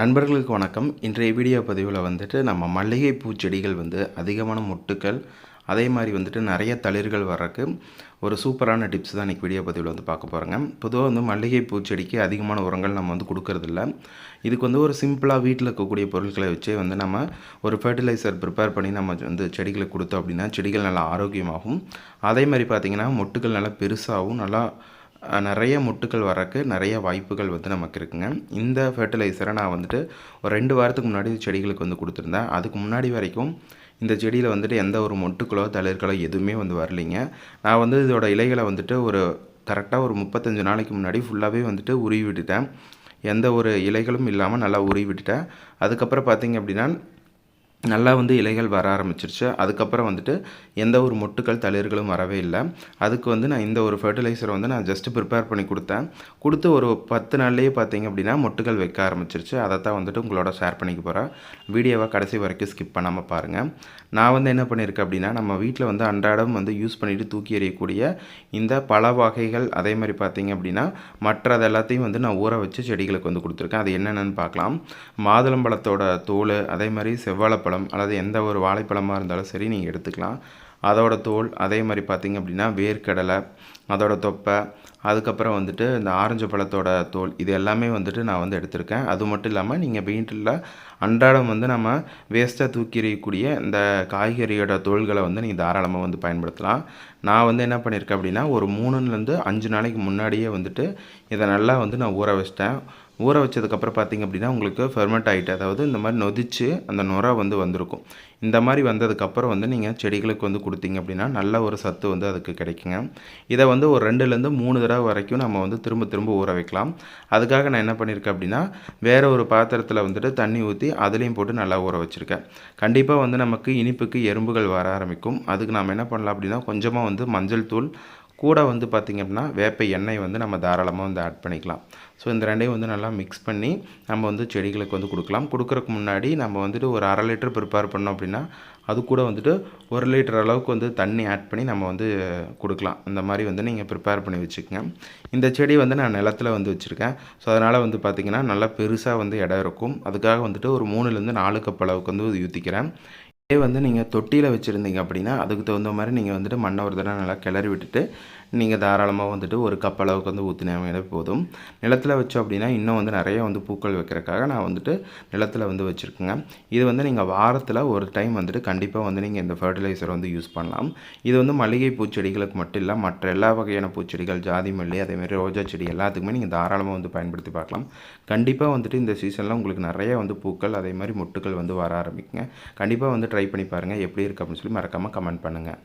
நண்பர்களுக்கு வணக்கம். இன்றைய வீடியோ பதிவில் வந்துட்டு நம்ம மல்லிகை பூச்செடிகள் வந்து அதிகமான மொட்டுக்கள் அதே மாதிரி வந்துட்டு நிறைய தளிர்கள் வர்றதுக்கு ஒரு சூப்பரான டிப்ஸ் தான் இன்றைக்கி வீடியோ பதிவில் வந்து பார்க்க போகிறோங்க பொதுவாக வந்து மல்லிகை பூச்செடிக்கு அதிகமான உரங்கள் நம்ம வந்து கொடுக்கறதில்ல. இதுக்கு வந்து ஒரு சிம்பிளாக வீட்டில் இருக்கக்கூடிய பொருட்களை வச்சே வந்து நம்ம ஒரு ஃபர்டிலைசர் ப்ரிப்பேர் பண்ணி நம்ம வந்து செடிகளுக்கு கொடுத்தோம் அப்படின்னா செடிகள் நல்லா ஆரோக்கியமாகும். அதே மாதிரி பார்த்திங்கன்னா மொட்டுகள் நல்லா பெருசாகவும் நல்லா நிறைய முட்டுக்கள் வரக்கு நிறைய வாய்ப்புகள் வந்து நமக்கு இருக்குங்க. இந்த ஃபர்டிலைசரை நான் வந்துட்டு ஒரு ரெண்டு வாரத்துக்கு முன்னாடி செடிகளுக்கு வந்து கொடுத்துருந்தேன். அதுக்கு முன்னாடி வரைக்கும் இந்த செடியில் வந்துட்டு எந்த ஒரு மொட்டுக்களோ தளிர்களோ எதுவுமே வந்து வரலைங்க. நான் வந்து இதோட இலைகளை வந்துட்டு ஒரு கரெக்டாக ஒரு முப்பத்தஞ்சு நாளைக்கு முன்னாடி ஃபுல்லாகவே வந்துட்டு உருவி விட்டுட்டேன். எந்த ஒரு இலைகளும் இல்லாமல் நல்லா உருவி விட்டுட்டேன். அதுக்கப்புறம் பார்த்திங்க அப்படின்னா நல்லா வந்து இலைகள் வர ஆரம்பிச்சிருச்சு. அதுக்கப்புறம் வந்துட்டு எந்த ஒரு மொட்டுக்கள் தளிர்களும் வரவே இல்லை. அதுக்கு வந்து நான் இந்த ஒரு ஃபர்டிலைசரை வந்து நான் ஜஸ்ட்டு ப்ரிப்பேர் பண்ணி கொடுத்தேன். கொடுத்து ஒரு பத்து நாள்லேயே பார்த்தீங்க அப்படின்னா மொட்டுகள் வைக்க ஆரம்பிச்சிருச்சு. அதை தான் வந்துட்டு உங்களோட ஷேர் பண்ணிக்க போகிறேன் வீடியோவை கடைசி வரைக்கும் ஸ்கிப் பண்ணாமல் பாருங்கள் நான் வந்து என்ன பண்ணியிருக்கேன் அப்படின்னா நம்ம வீட்டில் வந்து அன்றாடம் வந்து யூஸ் பண்ணிவிட்டு தூக்கி எறியக்கூடிய இந்த பல வகைகள் அதே மாதிரி பார்த்தீங்க அப்படின்னா மற்றது எல்லாத்தையும் வந்து நான் ஊற வச்சு செடிகளுக்கு வந்து கொடுத்துருக்கேன். அது என்னென்னு பார்க்கலாம். மாதுளம்பழத்தோட தோல் அதே மாதிரி செவ்வாழைப்பழம் வாழைப்பழம் அல்லது எந்த ஒரு வாழைப்பழமாக இருந்தாலும் சரி நீங்கள் எடுத்துக்கலாம். அதோட தோல் அதே மாதிரி பார்த்திங்க அப்படின்னா வேர்க்கடலை அதோட தொப்பை அதுக்கப்புறம் வந்துட்டு இந்த ஆரஞ்சு பழத்தோட தோல் இது எல்லாமே வந்துட்டு நான் வந்து எடுத்திருக்கேன். அது மட்டும் இல்லாமல் நீங்கள் வீட்டில் அன்றாடம் வந்து நம்ம வேஸ்ட்டாக தூக்கி எறியக்கூடிய இந்த காய்கறியோட தோள்களை வந்து நீங்கள் தாராளமாக வந்து பயன்படுத்தலாம். நான் வந்து என்ன பண்ணியிருக்கேன் அப்படின்னா ஒரு மூணுலேருந்து அஞ்சு நாளைக்கு முன்னாடியே வந்துட்டு இதை நல்லா வந்து நான் ஊற வச்சிட்டேன். ஊற வச்சதுக்கப்புறம் பார்த்திங்க அப்படின்னா உங்களுக்கு ஃபெர்மெண்ட் ஆகிட்டு அதாவது இந்த மாதிரி நொதிச்சு அந்த நுரை வந்து வந்திருக்கும். இந்த மாதிரி வந்ததுக்கப்புறம் வந்து நீங்கள் செடிகளுக்கு வந்து கொடுத்தீங்க அப்படின்னா நல்ல ஒரு சத்து வந்து அதுக்கு கிடைக்குங்க. இதை வந்து ஒரு ரெண்டுலேருந்து மூணு தடவை வரைக்கும் நம்ம வந்து திரும்ப திரும்ப ஊற வைக்கலாம். அதுக்காக நான் என்ன பண்ணியிருக்கேன் அப்படின்னா வேறு ஒரு பாத்திரத்தில் வந்துட்டு தண்ணி ஊற்றி அதுலேயும் போட்டு நல்லா ஊற வச்சுருக்கேன். கண்டிப்பாக வந்து நமக்கு இனிப்புக்கு எறும்புகள் வர ஆரம்பிக்கும். அதுக்கு நம்ம என்ன பண்ணலாம் அப்படின்னா கொஞ்சமாக வந்து மஞ்சள் தூள் கூட வந்து பார்த்திங்க அப்படின்னா வேப்ப எண்ணெய் வந்து நம்ம தாராளமாக வந்து ஆட் பண்ணிக்கலாம். ஸோ இந்த ரெண்டையும் வந்து நல்லா மிக்ஸ் பண்ணி நம்ம வந்து செடிகளுக்கு வந்து கொடுக்கலாம். கொடுக்குறக்கு முன்னாடி நம்ம வந்துட்டு ஒரு அரை லிட்டர் ப்ரிப்பேர் பண்ணோம் அப்படின்னா அது கூட வந்துட்டு ஒரு லிட்டர் அளவுக்கு வந்து தண்ணி ஆட் பண்ணி நம்ம வந்து கொடுக்கலாம். இந்த மாதிரி வந்து நீங்கள் ப்ரிப்பேர் பண்ணி வச்சுக்கோங்க. இந்த செடி வந்து நான் நிலத்தில் வந்து வச்சுருக்கேன். ஸோ அதனால் வந்து பார்த்திங்கன்னா நல்லா பெருசாக வந்து இடம் இருக்கும். அதுக்காக வந்துட்டு ஒரு மூணுலேருந்து நாலு கப் அளவுக்கு வந்து ஊற்றிக்கிறேன் இதே வந்து நீங்கள் தொட்டியில் வச்சுருந்தீங்க அப்படின்னா அதுக்கு தகுந்த மாதிரி நீங்கள் வந்துட்டு மண்ணை ஒரு தடவை நல்லா கிளறி விட்டுட்டு நீங்கள் தாராளமாக வந்துட்டு ஒரு கப் அளவுக்கு வந்து ஊற்றினாவே போதும். நிலத்தில் வச்சோம் அப்படின்னா இன்னும் வந்து நிறைய வந்து பூக்கள் வைக்கிறதுக்காக நான் வந்துட்டு நிலத்தில் வந்து வச்சுருக்கேங்க. இது வந்து நீங்கள் வாரத்தில் ஒரு டைம் வந்துட்டு கண்டிப்பாக வந்து நீங்கள் இந்த ஃபர்டிலைசர் வந்து யூஸ் பண்ணலாம். இது வந்து மளிகை பூச்செடிகளுக்கு மட்டும் இல்லை மற்ற எல்லா வகையான பூச்செடிகள் ஜாதி மல்லி அதேமாதிரி ரோஜா செடி எல்லாத்துக்குமே நீங்கள் தாராளமாக வந்து பயன்படுத்தி பார்க்கலாம். கண்டிப்பாக வந்துட்டு இந்த சீசனில் உங்களுக்கு நிறைய வந்து பூக்கள் அதே மாதிரி மொட்டுக்கள் வந்து வர ஆரம்பிக்குங்க. கண்டிப்பாக வந்து ட்ரை பண்ணி பாருங்கள் எப்படி இருக்குது அப்படின்னு சொல்லி மறக்காமல் கமெண்ட் பண்ணுங்கள்